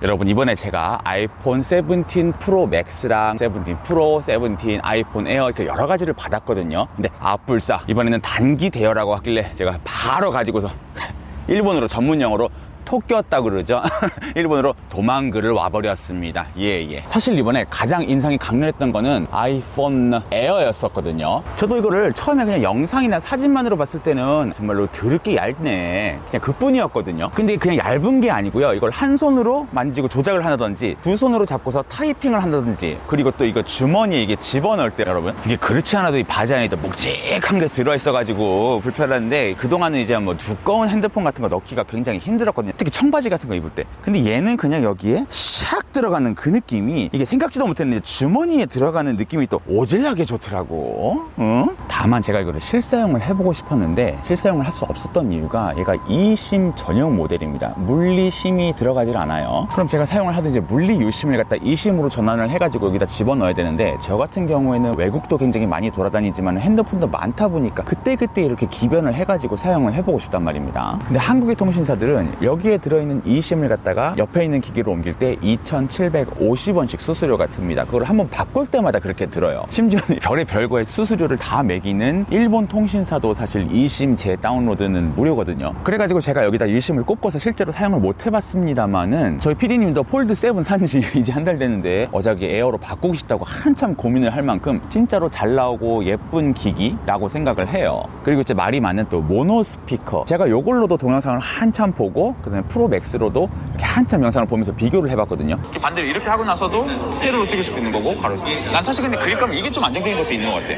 여러분 이번에 제가 아이폰 17 프로 맥스랑 17 프로, 17 아이폰 에어 이렇게 여러 가지를 받았거든요. 근데 아뿔싸 이번에는 단기 대여라고 하길래 제가 바로 가지고서 일본어로 전문 용어로 토끼었다 그러죠. 일본어로 도망글을 와버렸습니다. 예, 예. 사실 이번에 가장 인상이 강렬했던 거는 아이폰 에어였었거든요. 저도 이거를 처음에 그냥 영상이나 사진만으로 봤을 때는 정말로 드럽게 얇네. 그냥 그 뿐이었거든요. 근데 그냥 얇은 게 아니고요. 이걸 한 손으로 만지고 조작을 한다든지 두 손으로 잡고서 타이핑을 한다든지 그리고 또 이거 주머니에 이게 집어넣을 때 여러분 이게 그렇지 않아도 이 바지 안에 또 묵직한 게 들어있어가지고 불편한데 그동안은 이제 뭐 두꺼운 핸드폰 같은 거 넣기가 굉장히 힘들었거든요. 특히 청바지 같은 거 입을 때. 근데 얘는 그냥 여기에 샥 들어가는 그 느낌이 이게 생각지도 못했는데 주머니에 들어가는 느낌이 또 오질나게 좋더라고. 응? 다만 제가 이거를 실사용을 해보고 싶었는데 실사용을 할 수 없었던 이유가 얘가 e심 전용 모델입니다. 물리심이 들어가질 않아요. 그럼 제가 사용을 하던 이제 물리 유심을 갖다 e심으로 전환을 해가지고 여기다 집어넣어야 되는데 저 같은 경우에는 외국도 굉장히 많이 돌아다니지만 핸드폰도 많다 보니까 그때그때 이렇게 기변을 해가지고 사용을 해보고 싶단 말입니다. 근데 한국의 통신사들은 여기 에 들어있는 e심을 갖다가 옆에 있는 기기로 옮길 때 2,750원씩 수수료가 듭니다. 그걸 한번 바꿀 때마다 그렇게 들어요. 심지어는 별의 별거의 수수료를 다 매기는 일본 통신사도 사실 e심 재다운로드는 무료거든요. 그래가지고 제가 여기다 e심을 꼽고서 실제로 사용을 못 해봤습니다만은 저희 PD님도 폴드 7 산지 이제 한달 됐는데 어저께 에어로 바꾸고 싶다고 한참 고민을 할 만큼 진짜로 잘 나오고 예쁜 기기라고 생각을 해요. 그리고 이제 말이 많은 또 모노 스피커. 제가 이걸로도 동영상을 한참 보고 그다음에 프로 맥스로도 이렇게 한참 영상을 보면서 비교를 해봤거든요. 반대로 이렇게 하고 나서도 세로로 찍을 수도 있는 거고 가로. 난 사실 근데 거면 이게 좀 안정적인 것도 있는 것 같아.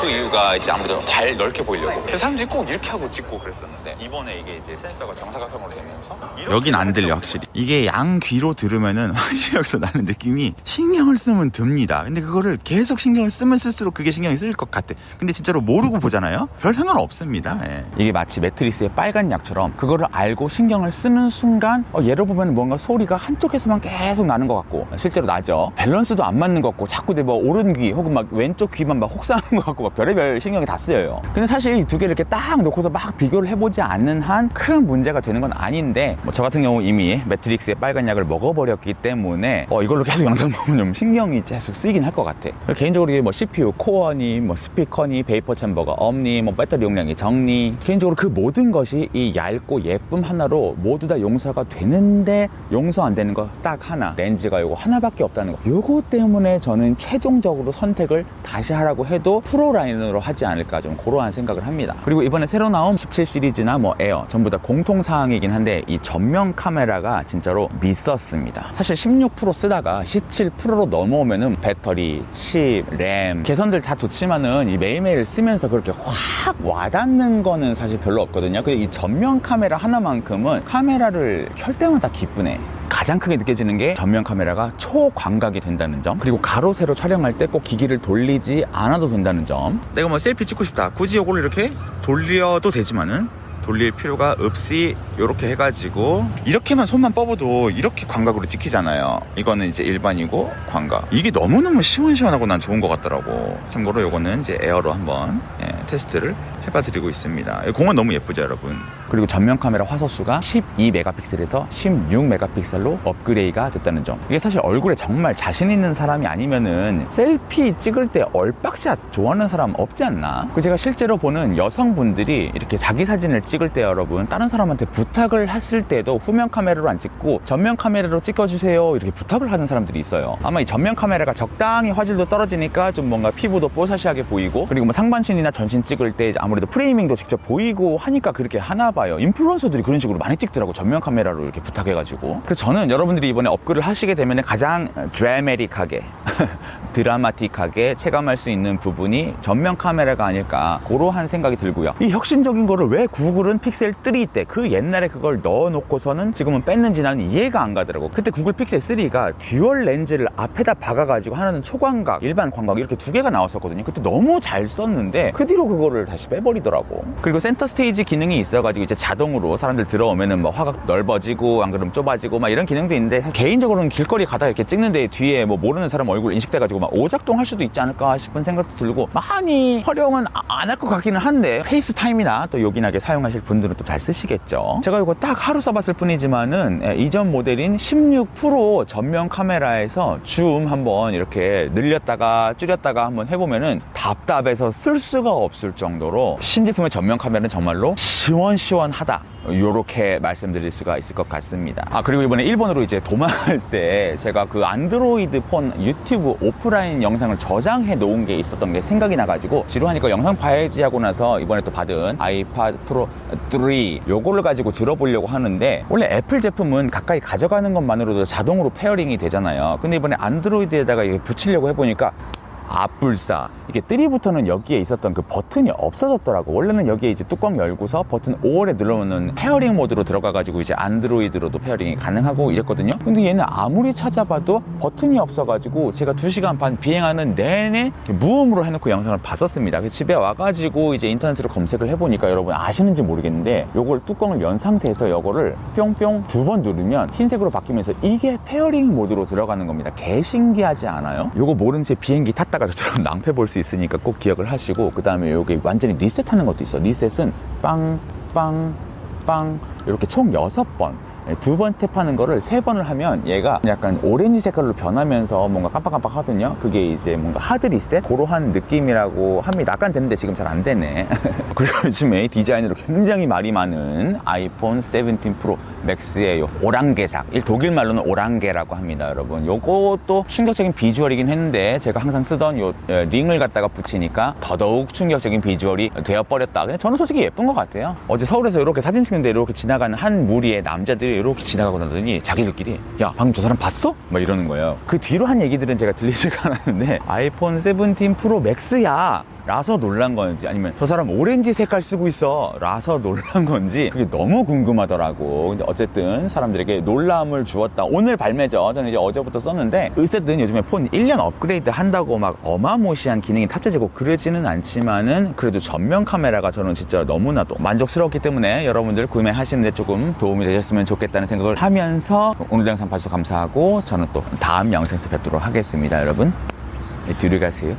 그 이유가 이제 아무래도 잘 넓게 보이려고. 그래서 사람들이 꼭 이렇게 하고 찍고 그랬었는데 이번에 이게 이제 센서가 정사각형으로 되면서 여긴 안 들려 확실히. 이게 양 귀로 들으면은 확실히 여기서 나는 느낌이 신경을 쓰면 듭니다. 근데 그거를 계속 신경을 쓰면 쓸수록 그게 신경이 쓰일 것 같아. 근데 진짜로 모르고 보잖아요. 별 상관 없습니다. 이게 마치 매트리스의 빨간 약처럼 그거를 알고 신경을 쓰는 순간 어, 얘를 보면 뭔가 소리가 한쪽에서만 계속 나는 것 같고 실제로 나죠. 밸런스도 안 맞는 것 같고 자꾸 내 뭐 오른 귀 혹은 막 왼쪽 귀만 막 혹사하는 것 같고 막 별의별 신경이 다 쓰여요. 근데 사실 이 두 개를 이렇게 딱 놓고서 막 비교를 해보지 않는 한 큰 문제가 되는 건 아닌데 뭐 저 같은 경우 이미 매트릭스의 빨간 약을 먹어버렸기 때문에 어, 이걸로 계속 영상 보면 좀 신경이 계속 쓰이긴 할 것 같아. 개인적으로 이게 뭐 CPU 코어니 뭐 스피커니 베이퍼 챔버가 없니 뭐 배터리 용량이 적니 개인적으로 그 모든 것이 이 얇고 예쁨 하나로 모두 다 용서가 되는데 용서 안 되는 거 딱 하나. 렌즈가 요거 하나밖에 없다는 거. 요거 때문에 저는 최종적으로 선택을 다시 하라고 해도 프로 라인으로 하지 않을까 좀 그러한 생각을 합니다. 그리고 이번에 새로 나온 17 시리즈나 뭐 에어 전부 다 공통 사항이긴 한데 이 전면 카메라가 진짜로 미었습니다. 사실 16 프로 쓰다가 17 프로로 넘어오면은 배터리, 칩, 램 개선들 다 좋지만은 이 매일매일 쓰면서 그렇게 확 와닿는 거는 사실 별로 없거든요. 근데 이 전면 카메라 하나만큼은 카메라 를 켤 때마다 기쁘네. 가장 크게 느껴지는 게 전면 카메라가 초광각이 된다는 점 그리고 가로 세로 촬영할 때 꼭 기기를 돌리지 않아도 된다는 점. 내가 뭐 셀피 찍고 싶다. 굳이 이걸 이렇게 돌려도 되지만은 돌릴 필요가 없이 이렇게 해가지고 이렇게만 손만 뻗어도 이렇게 광각으로 찍히잖아요. 이거는 이제 일반이고 광각. 이게 너무너무 시원시원하고 난 좋은 것 같더라고. 참고로 이거는 이제 에어로 한번 예, 테스트를 해봐드리고 있습니다. 공은 너무 예쁘죠 여러분? 그리고 전면 카메라 화소수가 12메가픽셀에서 16메가픽셀로 업그레이드가 됐다는 점. 이게 사실 얼굴에 정말 자신 있는 사람이 아니면은 셀피 찍을 때 얼빡샷 좋아하는 사람 없지 않나? 그 제가 실제로 보는 여성분들이 이렇게 자기 사진을 찍을 때 여러분 다른 사람한테 부탁을 했을 때도 후면 카메라로 안 찍고 전면 카메라로 찍어주세요 이렇게 부탁을 하는 사람들이 있어요. 아마 이 전면 카메라가 적당히 화질도 떨어지니까 좀 뭔가 피부도 뽀샤시하게 보이고 그리고 뭐 상반신이나 전신 찍을 때 아무래도 프레이밍도 직접 보이고 하니까 그렇게 하나 봐요. 인플루언서들이 그런 식으로 많이 찍더라고 전면 카메라로 이렇게 부탁해가지고. 그래서 저는 여러분들이 이번에 업글을 하시게 되면 가장 드라메릭하게 드라마틱하게 체감할 수 있는 부분이 전면 카메라가 아닐까 그러한 생각이 들고요. 이 혁신적인 거를 왜 구글은 픽셀 3 때 그 옛날에 그걸 넣어놓고서는 지금은 뺐는지 나는 이해가 안 가더라고. 그때 구글 픽셀 3가 듀얼 렌즈를 앞에다 박아가지고 하나는 초광각 일반 광각 이렇게 두 개가 나왔었거든요. 그때 너무 잘 썼는데 그 뒤로 그거를 다시 빼버리더라고. 그리고 센터 스테이지 기능이 있어가지고 이제 자동으로 사람들 들어오면은 뭐 화각 넓어지고 안 그러면 좁아지고 막 이런 기능도 있는데 개인적으로는 길거리 가다 이렇게 찍는데 뒤에 뭐 모르는 사람 얼굴 인식돼가지고 막 오작동 할 수도 있지 않을까 싶은 생각도 들고 많이 활용은 안 할 것 같기는 한데 페이스타임이나 또 요긴하게 사용하실 분들은 또 잘 쓰시겠죠. 제가 이거 딱 하루 써봤을 뿐이지만은 예, 이전 모델인 16 프로 전면 카메라에서 줌 한번 이렇게 늘렸다가 줄였다가 한번 해보면은 답답해서 쓸 수가 없을 정도로 신제품의 전면 카메라는 정말로 시원시원하다. 요렇게 말씀드릴 수가 있을 것 같습니다. 아, 그리고 이번에 일본으로 이제 도망할 때 제가 그 안드로이드 폰 유튜브 오프라인 영상을 저장해 놓은 게 있었던 게 생각이 나가지고 지루하니까 영상 봐야지 하고 나서 이번에 또 받은 아이팟 프로 3 요거를 가지고 들어보려고 하는데 원래 애플 제품은 가까이 가져가는 것만으로도 자동으로 페어링이 되잖아요. 근데 이번에 안드로이드에다가 이게 붙이려고 해보니까 앞불사 이게 3부터는 여기에 있었던 그 버튼이 없어졌더라고. 원래는 여기에 이제 뚜껑 열고서 버튼 5월에 눌러놓는 페어링 모드로 들어가 가지고 이제 안드로이드로도 페어링이 가능하고 이랬거든요 근데 얘는 아무리 찾아봐도 버튼이 없어가지고 제가 2시간 반 비행하는 내내 무음으로 해놓고 영상을 봤었습니다. 그래서 집에 와가지고 이제 인터넷으로 검색을 해보니까 여러분 아시는지 모르겠는데 요걸 뚜껑을 연 상태에서 요거를 뿅뿅 두 번 누르면 흰색으로 바뀌면서 이게 페어링 모드로 들어가는 겁니다. 개 신기하지 않아요? 요거 모른 채 비행기 탔다가 저처럼 낭패 볼 수 있으니까 꼭 기억을 하시고 그 다음에 요게 완전히 리셋하는 것도 있어. 리셋은 빵 빵 빵 이렇게 총 여섯 번 두 번 탭하는 거를 세 번을 하면 얘가 약간 오렌지 색깔로 변하면서 뭔가 깜빡깜빡 하거든요. 그게 이제 뭔가 하드 리셋? 그러한 느낌이라고 합니다. 약간 됐는데 지금 잘 안 되네. 그리고 요즘에 디자인으로 굉장히 말이 많은 아이폰 17 프로 맥스의 요 오랑개삭. 이 독일 말로는 오랑개라고 합니다, 여러분. 요것도 충격적인 비주얼이긴 했는데 제가 항상 쓰던 요 에, 링을 갖다가 붙이니까 더더욱 충격적인 비주얼이 되어버렸다. 저는 솔직히 예쁜 것 같아요. 어제 서울에서 이렇게 사진 찍는데 이렇게 지나가는 한 무리의 남자들이 이렇게 지나가고 나더니 자기들끼리 야 방금 저 사람 봤어? 막 이러는 거예요. 그 뒤로 한 얘기들은 제가 들리지가 않았는데 아이폰 17 프로 맥스야. 라서 놀란 건지 아니면 저 사람 오렌지 색깔 쓰고 있어 라서 놀란 건지 그게 너무 궁금하더라고. 근데 어쨌든 사람들에게 놀람을 주었다. 오늘 발매죠. 저는 이제 어제부터 썼는데 어쨌든 요즘에 폰 1년 업그레이드 한다고 막 어마무시한 기능이 탑재되고 그러지는 않지만은 그래도 전면 카메라가 저는 진짜 너무나도 만족스러웠기 때문에 여러분들 구매하시는데 조금 도움이 되셨으면 좋겠다는 생각을 하면서 오늘 영상 봐주셔서 감사하고 저는 또 다음 영상에서 뵙도록 하겠습니다 여러분. 네, 뒤를 가세요